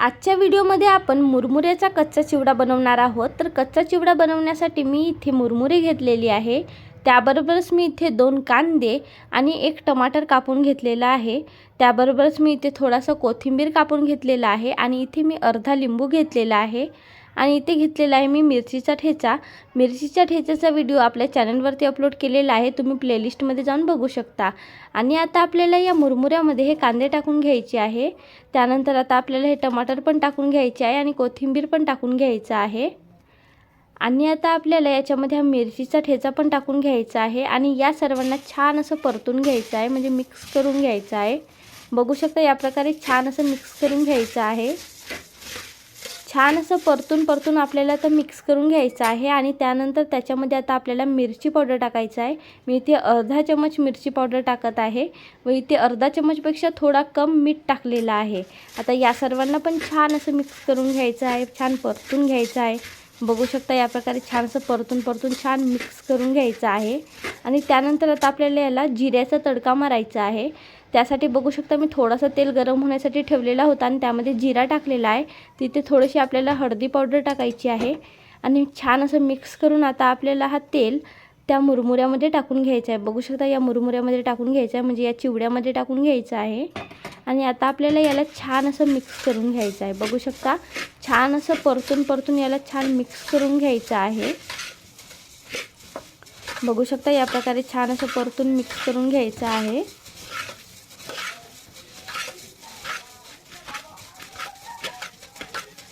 आजच्या व्हिडिओमध्ये आपण मुरमुऱ्याचा कच्चा चिवडा बनवणार आहोत. तर कच्चा चिवडा बनवण्यासाठी मी इथे मुरमुरे घेतलेली आहे. त्याबरोबरच मी इथे दोन कांदे आणि एक टमाटर कापून घेतलेला आहे. त्याबरोबरच मी इथे थोडासा कोथिंबीर कापून घेतलेला आहे आणि इथे मी अर्धा लिंबू घेतलेला आहे. आणि इथे घेतलेला आहे मी मिरचीचा ठेचा. मिरचीच्या ठेच्याचा व्हिडिओ आपल्या चॅनलवरती अपलोड केलेला आहे. तुम्ही प्लेलिस्टमध्ये जाऊन बघू शकता. आणि आता आपल्याला या मुरमुऱ्यामध्ये हे कांदे टाकून घ्यायचे आहे. त्यानंतर आता आपल्याला हे टमाटर पण टाकून घ्यायचे आहे आणि कोथिंबीर पण टाकून घ्यायचं आहे. आणि आता आपल्याला याच्यामध्ये हा मिरचीचा ठेचा पण टाकून घ्यायचा आहे. आणि या सर्वांना छान असं परतून घ्यायचं आहे. म्हणजे मिक्स करून घ्यायचं आहे. बघू शकता या प्रकारे छान असं मिक्स करून घ्यायचं आहे. छान असं परतून परतून आपल्याला तर मिक्स करून घ्यायचं आहे आणि त्यानंतर त्याच्यामध्ये आता आपल्याला मिरची पावडर टाकायचं आहे. मी इथे अर्धा चमच मिरची पावडर टाकत आहे. व इथे अर्धा चमचपेक्षा थोडा कम मीठ टाकलेलं आहे. आता या सर्वांना पण छान असं मिक्स करून घ्यायचं आहे छान परतून घ्यायचं आहे. बघू शकता या प्रकारे छानसं परतून परतून छान मिक्स करून घ्यायचं आहे. आणि त्यानंतर आता आपल्याला याला जिऱ्याचा तडका मारायचा आहे. त्यासाठी बघू शकता मी थोडासा तेल गरम होण्यासाठी ठेवलेला होता आणि त्यामध्ये जिरा टाकलेला आहे. तिथे थोडीशी आपल्याला हळदी पावडर टाकायची आहे. आणि छान असं मिक्स करून आता आपल्याला हा तेल त्या मुरमुऱ्यामध्ये टाकून घ्यायचा आहे. बघू शकता या मुरमुऱ्यामध्ये टाकून घ्यायचं आहे. म्हणजे या चिवड्यामध्ये टाकून घ्यायचं आहे. आणि आता आपल्याला याला छान असं मिक्स करून घ्यायचं आहे. बघू शकता छान असं परतून परतून याला छान मिक्स करून घ्यायचं आहे. बघू शकता या प्रकारे छान असं परतून मिक्स करून घ्यायचं आहे.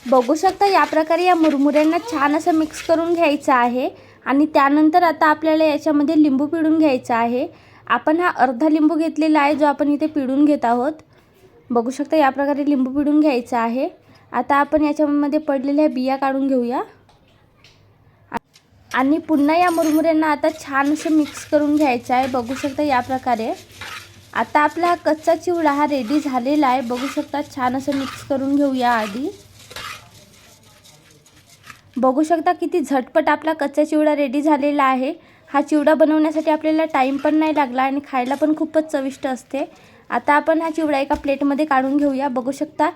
बघू शकता या प्रकारे या मुरमुऱ्यांना छान असं मिक्स करून घ्यायचं आहे. आणि त्यानंतर आता आपल्याला याच्यामध्ये लिंबू पिळून घ्यायचा आहे. आपण हा अर्धा लिंबू घेतलेला आहे जो आपण इथे पिळून घेत आहोत. बघू शकता या प्रकारे लिंबू पिळून घ्यायचा आहे. आता आपण याच्यामध्ये पडलेल्या बिया काढून घेऊया. आणि पुन्हा या मुरमुऱ्यांना आता छान असं मिक्स करून घ्यायचं आहे. बघू शकता या प्रकारे. आता आपला हा कच्चा चिवडा हा रेडी झालेला आहे. बघू शकता छान असं मिक्स करून घेऊया आधी. बघू शकता किती झटपट आपला कच्चा चिवडा रेडी झालेला आहे. हा चिवडा बनवण्यासाठी आपल्याला टाईम पण नाही लागला आणि खायला पण खूपच चविष्ट असते. आता आपण हा चिवडा एका प्लेटमध्ये काढून घेऊया. बघू शकता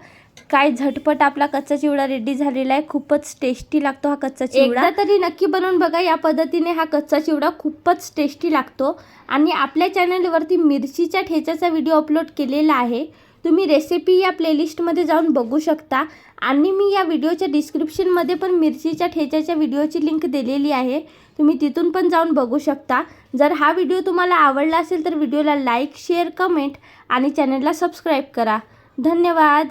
काय झटपट आपला कच्चा चिवडा रेडी झालेला आहे. खूपच टेस्टी लागतो हा कच्चा चिवडा. तरी नक्की बनवून बघा या पद्धतीने हा कच्चा चिवडा खूपच टेस्टी लागतो. आणि आपल्या चॅनलवरती मिरचीच्या ठेच्याचा व्हिडिओ अपलोड केलेला आहे. तुम्ही रेसिपी या प्लेलिस्टमध्ये जाऊन बघू शकता. आणि मी या व्हिडिओच्या डिस्क्रिप्शनमध्ये पण मिरचीच्या ठेच्याच्या व्हिडिओची लिंक दिलेली आहे. तुम्ही तिथून पण जाऊन बघू शकता. जर हा व्हिडिओ तुम्हाला आवडला असेल तर व्हिडिओला लाईक शेअर कमेंट आणि चॅनलला सबस्क्राईब करा. धन्यवाद.